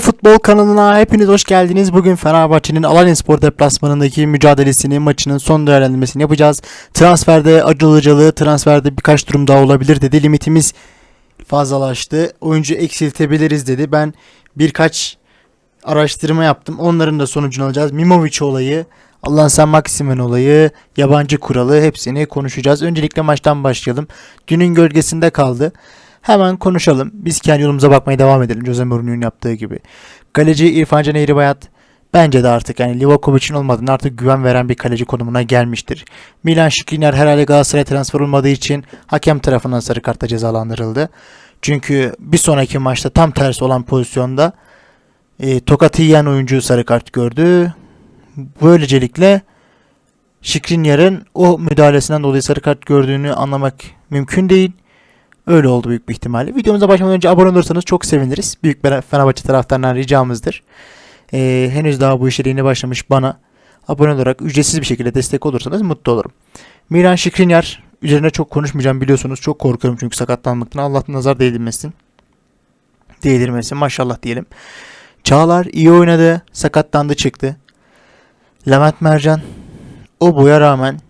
Futbol kanalına hepiniz hoş geldiniz. Bugün Fenerbahçe'nin Alanyaspor deplasmanındaki mücadelesini, maçının son değerlendirmesini yapacağız. Transferde acılıcalı, transferde birkaç durum daha olabilir dedi. Limitimiz fazlalaştı. Oyuncu eksiltebiliriz dedi. Ben birkaç araştırma yaptım. Onların da sonucunu alacağız. Mimovic olayı, Allah'ın sen Maximen olayı, yabancı kuralı hepsini konuşacağız. Öncelikle maçtan başlayalım. Dünün gölgesinde kaldı. Hemen konuşalım. Biz kendi yolumuza bakmaya devam edelim. Jose Mourinho'nun yaptığı gibi. Kaleci İrfan Can Eğribayat bence de artık yani Livakovic'in olmadığını artık güven veren bir kaleci konumuna gelmiştir. Milan Skriniar herhalde Galatasaray transfer olmadığı için hakem tarafından sarı kartla cezalandırıldı. Çünkü bir sonraki maçta tam tersi olan pozisyonda e, tokatı yiyen oyuncu sarı kart gördü. Böylecelikle Skriniar'ın o müdahalesinden dolayı sarı kart gördüğünü anlamak mümkün değil. Öyle oldu büyük bir ihtimalle. Videomuza başlamadan önce abone olursanız çok seviniriz. Büyük Fenerbahçe taraftarından ricamızdır. Ee, henüz daha bu işe yeni başlamış bana abone olarak ücretsiz bir şekilde destek olursanız mutlu olurum. Milan Skriniar üzerine çok konuşmayacağım biliyorsunuz. Çok korkuyorum çünkü sakatlanmaktan. Allah'tan nazar değdirmesin. Değdirmesin maşallah diyelim. Çağlar iyi oynadı. Sakatlandı çıktı. Levent Mercan o boya rağmen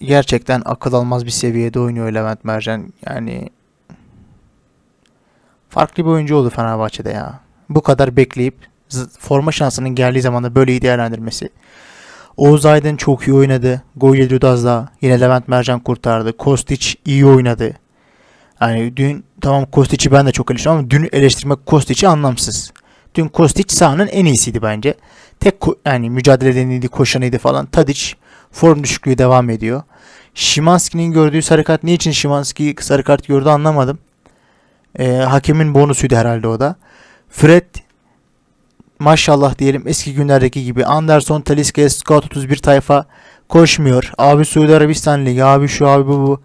gerçekten akıl almaz bir seviyede oynuyor Levent Mercan. Yani farklı bir oyuncu oldu Fenerbahçe'de ya. Bu kadar bekleyip forma şansının geldiği zamanda böyle iyi değerlendirmesi. Oğuz Aydın çok iyi oynadı. Az daha. Yine Levent Mercan kurtardı. Kostić iyi oynadı. Yani dün tamam Kostić'i ben de çok eleştiriyorum ama dün eleştirmek Kostić'i anlamsız. Dün Kostić sahanın en iyisiydi bence. Tek yani mücadeledeniydi, koşanıydı falan. Tadic form düşüklüğü devam ediyor. Şimanski'nin gördüğü sarı kart ne için Şimanski sarı kart gördü anlamadım. Ee, hakemin bonusuydu herhalde o da. Fred maşallah diyelim eski günlerdeki gibi Anderson, Talisca, Scout 31 tayfa koşmuyor. Abi Suudi Arabistan Ligi, abi şu abi bu bu.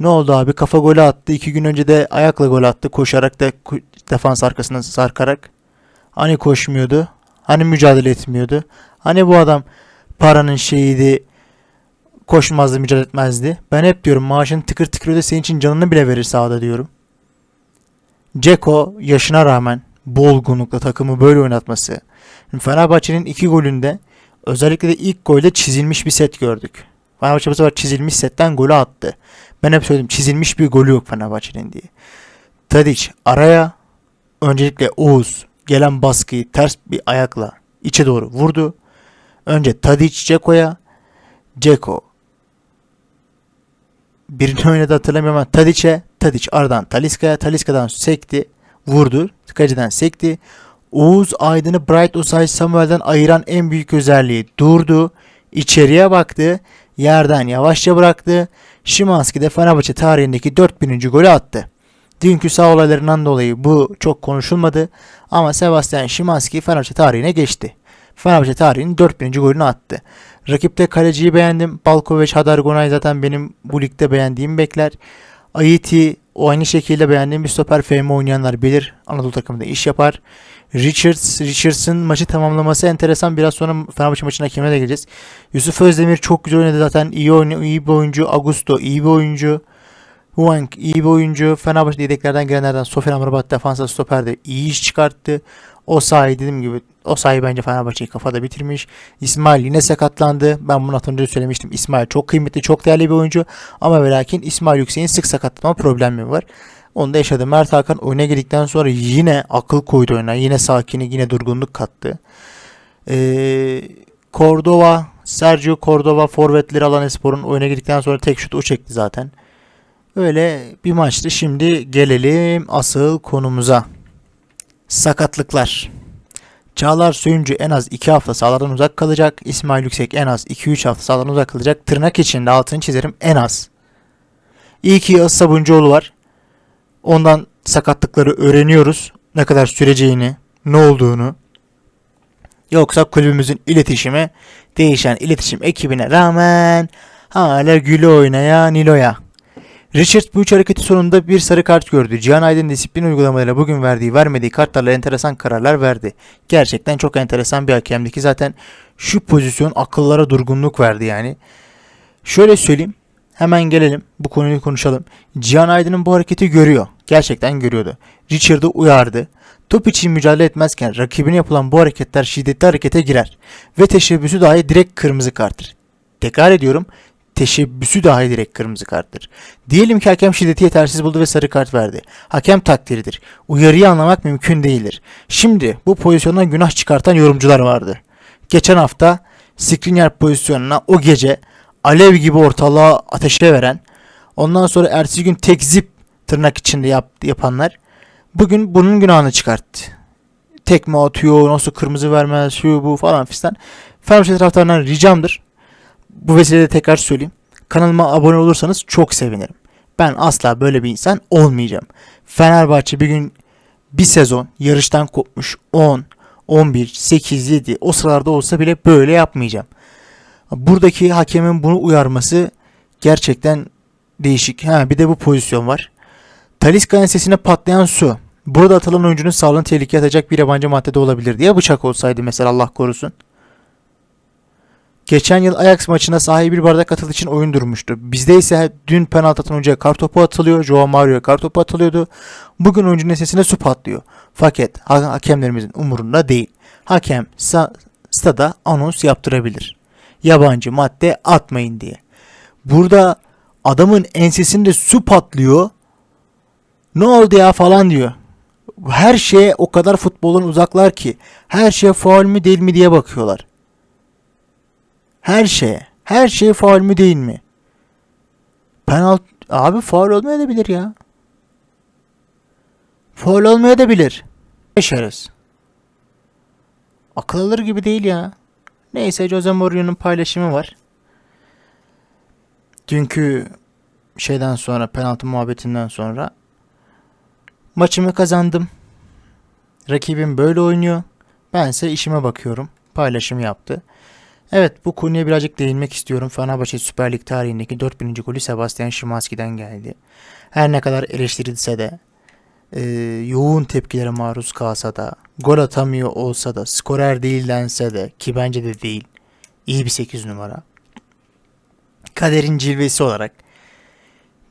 Ne oldu abi? Kafa golü attı. İki gün önce de ayakla gol attı. Koşarak da defans arkasına sarkarak. Hani koşmuyordu? Hani mücadele etmiyordu? Hani bu adam paranın şeyiydi koşmazdı, mücadele etmezdi. Ben hep diyorum maaşını tıkır tıkır öde senin için canını bile verir sahada diyorum. Ceko yaşına rağmen bolgunlukla takımı böyle oynatması. Fenerbahçe'nin iki golünde özellikle de ilk golde çizilmiş bir set gördük. Fenerbahçe bu sefer çizilmiş setten golü attı. Ben hep söyledim çizilmiş bir golü yok Fenerbahçe'nin diye. Tadic araya öncelikle Oğuz gelen baskıyı ters bir ayakla içe doğru vurdu. Önce Tadic Ceko'ya Ceko birini oynadı hatırlamıyorum ama Tadic'e Tadic aradan Taliska'ya Taliska'dan sekti vurdu. Tıkacıdan sekti. Oğuz Aydın'ı Bright Osay Samuel'den ayıran en büyük özelliği durdu. içeriye baktı. Yerden yavaşça bıraktı. Şimanski de Fenerbahçe tarihindeki 4000. golü attı. Dünkü sağ olaylarından dolayı bu çok konuşulmadı. Ama Sebastian Şimanski Fenerbahçe tarihine geçti. Fenerbahçe tarihinin 4000. golünü attı. Rakipte kaleciyi beğendim. Balkovic, Hadargonay zaten benim bu ligde beğendiğim bekler. Ayiti o aynı şekilde beğendiğim bir stoper FM oynayanlar bilir. Anadolu takımında iş yapar. Richards, Richards'ın maçı tamamlaması enteresan. Biraz sonra Fenerbahçe maçına hakemine de geleceğiz. Yusuf Özdemir çok güzel oynadı zaten. İyi oynuyor, iyi bir oyuncu. Augusto iyi bir oyuncu. Huang iyi bir oyuncu. Fenerbahçe yedeklerden gelenlerden Sofyan Amrabat defansa stoperde iyi iş çıkarttı. O sahi dediğim gibi o sahi bence Fenerbahçe'yi kafada bitirmiş. İsmail yine sakatlandı. Ben bunu hatırlıyorum söylemiştim. İsmail çok kıymetli, çok değerli bir oyuncu. Ama ve lakin İsmail Yüksek'in sık sakatlanma problemi var. Onu da yaşadı. Mert Hakan oyuna girdikten sonra yine akıl koydu oyuna. Yine sakinlik, yine durgunluk kattı. Ee, Cordova, Sergio Cordova forvetleri alan Espor'un oyuna girdikten sonra tek şutu o çekti zaten. Öyle bir maçtı. Şimdi gelelim asıl konumuza. Sakatlıklar. Çağlar Söyüncü en az 2 hafta sahalardan uzak kalacak. İsmail Yüksek en az 2-3 hafta sahalardan uzak kalacak. Tırnak içinde altını çizerim en az. İyi ki Yağız Sabuncuoğlu var. Ondan sakatlıkları öğreniyoruz. Ne kadar süreceğini, ne olduğunu. Yoksa kulübümüzün iletişimi değişen iletişim ekibine rağmen hala güle oynaya Nilo'ya. Richard bu üç hareketi sonunda bir sarı kart gördü. Cihan Aydın disiplin uygulamalarıyla bugün verdiği vermediği kartlarla enteresan kararlar verdi. Gerçekten çok enteresan bir hakemdi ki zaten şu pozisyon akıllara durgunluk verdi yani. Şöyle söyleyeyim. Hemen gelelim bu konuyu konuşalım. Cihan Aydın'ın bu hareketi görüyor. Gerçekten görüyordu. Richard'ı uyardı. top için mücadele etmezken rakibine yapılan bu hareketler şiddetli harekete girer ve teşebbüsü dahi direkt kırmızı karttır. Tekrar ediyorum teşebbüsü dahi direkt kırmızı karttır. Diyelim ki hakem şiddeti yetersiz buldu ve sarı kart verdi. Hakem takdiridir. Uyarıyı anlamak mümkün değildir. Şimdi bu pozisyondan günah çıkartan yorumcular vardı. Geçen hafta Skriniar pozisyonuna o gece alev gibi ortalığa ateşe veren, ondan sonra ertesi gün tekzip tırnak içinde yap, yapanlar bugün bunun günahını çıkarttı. Tekme atıyor, nasıl kırmızı vermez, şu bu falan fistan. Fenerbahçe taraftarından ricamdır. Bu vesileyle tekrar söyleyeyim. Kanalıma abone olursanız çok sevinirim. Ben asla böyle bir insan olmayacağım. Fenerbahçe bir gün bir sezon yarıştan kopmuş 10, 11, 8, 7 o sıralarda olsa bile böyle yapmayacağım. Buradaki hakemin bunu uyarması gerçekten değişik. Ha bir de bu pozisyon var. Talisca ensesine patlayan su. Burada atılan oyuncunun sağlığını tehlikeye atacak bir yabancı maddede olabilir diye bıçak olsaydı mesela Allah korusun. Geçen yıl Ajax maçına sahibi bir bardak atıl için oyun durmuştu. Bizde ise dün penaltı atan oyuncuya kartopu atılıyor. Joao Mario'ya kartopu atılıyordu. Bugün oyuncunun sesine su patlıyor. Fakat ha- hakemlerimizin umurunda değil. Hakem stada anons yaptırabilir. Yabancı madde atmayın diye. Burada adamın ensesinde su patlıyor. Ne oldu ya falan diyor. Her şeye o kadar futbolun uzaklar ki her şey faul mü değil mi diye bakıyorlar. Her şeye. Her şey faul mü değil mi? Penaltı abi faul olmayabilir ya. Faul olmayabilir. Yaşarız. Akıl alır gibi değil ya. Neyse Jose Mourinho'nun paylaşımı var. Dünkü şeyden sonra penaltı muhabbetinden sonra maçımı kazandım. Rakibim böyle oynuyor. Bense işime bakıyorum. Paylaşım yaptı. Evet bu konuya birazcık değinmek istiyorum. Fenerbahçe Süper Lig tarihindeki 4000. golü Sebastian Szymanski'den geldi. Her ne kadar eleştirilse de e, yoğun tepkilere maruz kalsa da gol atamıyor olsa da skorer değil dense de ki bence de değil. iyi bir 8 numara. Kaderin cilvesi olarak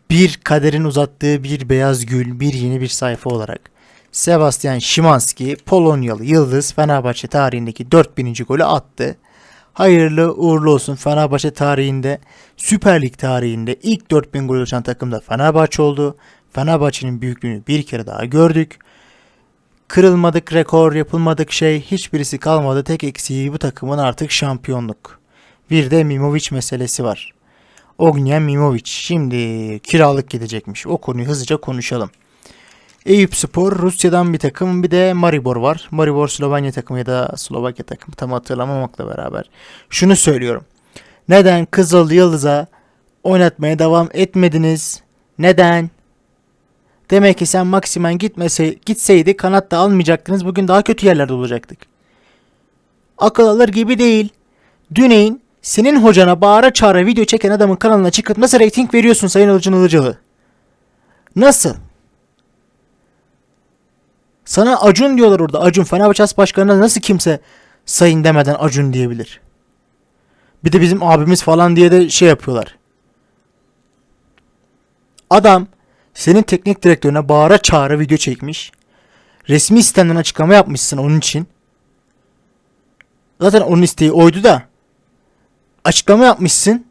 bir kaderin uzattığı bir beyaz gül, bir yeni bir sayfa olarak Sebastian Szymanski Polonyalı yıldız Fenerbahçe tarihindeki 4000. golü attı. Hayırlı uğurlu olsun Fenerbahçe tarihinde Süper Lig tarihinde ilk 4000 gol ulaşan takım da Fenerbahçe oldu. Fenerbahçe'nin büyüklüğünü bir kere daha gördük. Kırılmadık rekor, yapılmadık şey hiçbirisi kalmadı. Tek eksiği bu takımın artık şampiyonluk. Bir de Mimovic meselesi var. Ognjen Mimovic şimdi kiralık gidecekmiş. O konuyu hızlıca konuşalım. Eyüp Spor Rusya'dan bir takım bir de Maribor var. Maribor Slovenya takımı ya da Slovakya takımı tam hatırlamamakla beraber. Şunu söylüyorum. Neden Kızıl Yıldız'a oynatmaya devam etmediniz? Neden? Demek ki sen Maksimen gitmese, gitseydi kanat da almayacaktınız. Bugün daha kötü yerlerde olacaktık. Akıl alır gibi değil. Düneyin senin hocana bağıra çağıra video çeken adamın kanalına çıkıp nasıl reyting veriyorsun Sayın Ilcın Ilıcalı? Nasıl? Sana Acun diyorlar orada. Acun Fenerbahçe Başkanı'na nasıl kimse sayın demeden Acun diyebilir? Bir de bizim abimiz falan diye de şey yapıyorlar. Adam senin teknik direktörüne bağıra çağıra video çekmiş. Resmi sistemden açıklama yapmışsın onun için. Zaten onun isteği oydu da. Açıklama yapmışsın.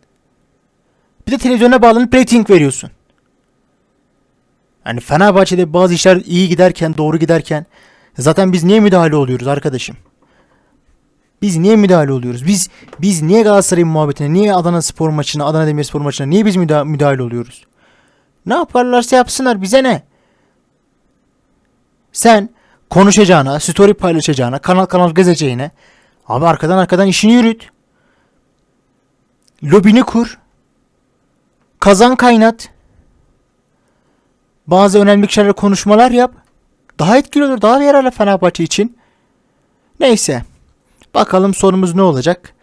Bir de televizyona bağlanıp rating veriyorsun. Yani Fenerbahçe'de bazı işler iyi giderken, doğru giderken zaten biz niye müdahale oluyoruz arkadaşım? Biz niye müdahale oluyoruz? Biz biz niye Galatasaray'ın muhabbetine, niye Adana Spor maçına, Adana Demirspor maçına niye biz müda- müdahale oluyoruz? Ne yaparlarsa yapsınlar bize ne? Sen konuşacağına, story paylaşacağına, kanal kanal gezeceğine abi arkadan arkadan işini yürüt. Lobini kur. Kazan kaynat. Bazı önemli kişilerle konuşmalar yap. Daha etkili olur, daha yararlı Fenerbahçe için. Neyse. Bakalım sonumuz ne olacak?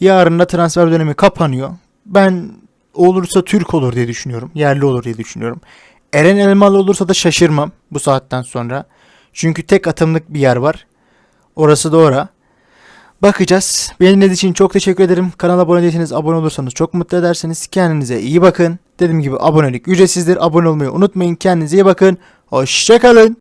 Yarın da transfer dönemi kapanıyor. Ben olursa Türk olur diye düşünüyorum. Yerli olur diye düşünüyorum. Eren Elmalı olursa da şaşırmam bu saatten sonra. Çünkü tek atımlık bir yer var. Orası doğru. Bakacağız. Beni dinlediğiniz için çok teşekkür ederim. Kanala abone değilseniz abone olursanız çok mutlu edersiniz. Kendinize iyi bakın. Dediğim gibi abonelik ücretsizdir. Abone olmayı unutmayın. Kendinize iyi bakın. Hoşçakalın.